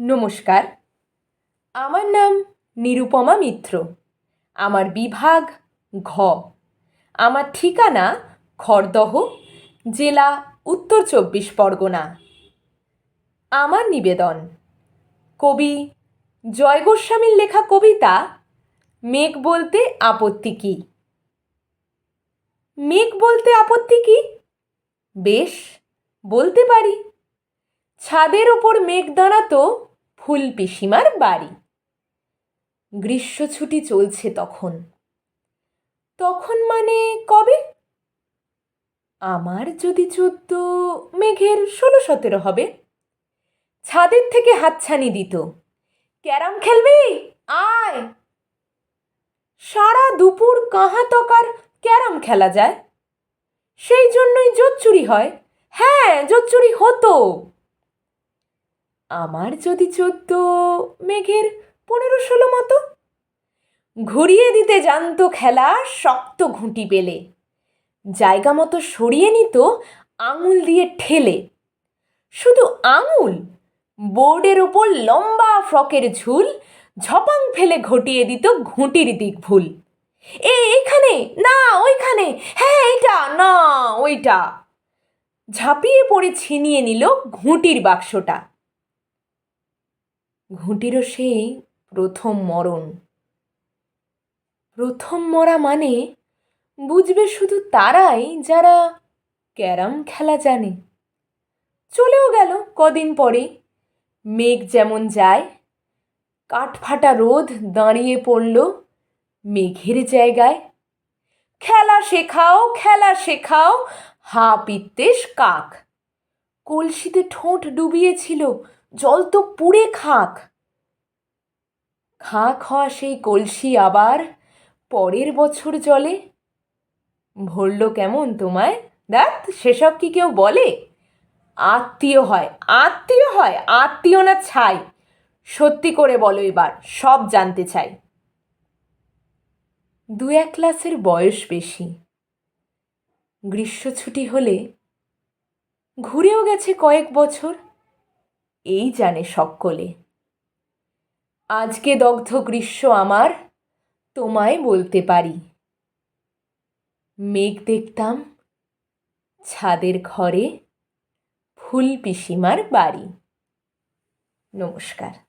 নমস্কার। আমার নাম নিরুপমা মিত্র। আমার বিভাগ ঘ। আমার ঠিকানা খড়দহ, জেলা উত্তর চব্বিশ পরগনা। আমার নিবেদন। কবি জয় গোস্বামীর লেখা কবিতা, মেঘ বলতে আপত্তি কী? মেঘ বলতে আপত্তি কী? বেশ, বলতে পারি। ছাদের ওপর মেঘ দাঁড়াতো ফুল পিসিমার বাড়ি। গ্রীষ্ম ছুটি চলছে তখন। তখন মানে কবে? আমার যদি চোদ্দ, মেঘের ষোলো, সতেরো হবে। ছাদের থেকে হাতছানি দিত। ক্যারাম খেলবি? আয়! সারা দুপুর কাহা তকার ক্যারাম খেলা যায়। সেই জন্যই জোচ্চুরি হয়। হ্যাঁ জোচ্চুরি হতো। আমার যদি চোদ্দ, মেঘের পনেরো, ষোলো মতো? ঘুরিয়ে দিতে জানতো খেলা শক্ত ঘুঁটি পেলে। জায়গা মতো সরিয়ে নিত আঙুল দিয়ে ঠেলে। শুধু আঙুল, বোর্ডের ওপর লম্বা ফ্রকের ঝুল ঝপাং ফেলে ঘটিয়ে দিত ঘুঁটির দিক ভুল এ, এখানে! না, ওইখানে! হ্যাঁ এইটা! না, ওইটা! ঝাঁপিয়ে পড়ে ছিনিয়ে নিল ঘুঁটির বাক্সটা। ঘুঁটিরও সেই প্রথম মরণ। প্রথম মরা মানে বুঝবে শুধু তারাই যারা ক্যারাম খেলা জানে। চলেও গেল কদিন পরে, মেঘ যেমন যায়, কাঠফাটা রোদ দাঁড়িয়ে পড়ল মেঘের জায়গায়। খেলা শেখাও খেলা শেখাও হা পিত্তেশ কাক। কলসিতে ঠোঁট ডুবিয়েছিল জল তো পুড়ে খাক। খাঁ খাওয়া সেই কলসি আবার পরের বছর জলে। ভরল কেমন তোমায়? দেখ, সেসব কি কেউ বলে? আত্মীয় হয় আত্মীয় হয়, আত্মীয় না ছাই। সত্যি করে বলো এবার, সব জানতে চাই। দু এক ক্লাসের বয়স বেশি। গ্রীষ্ম ছুটি হলে ঘুরেও গেছে কয়েক বছর। এই জানে সকলে। আজকে দগ্ধ গ্রীষ্ম আমার, তোমায় বলতে পারি। মেঘ দেখতাম ছাদের ঘরে ফুল পিসিমার বাড়ি। নমস্কার।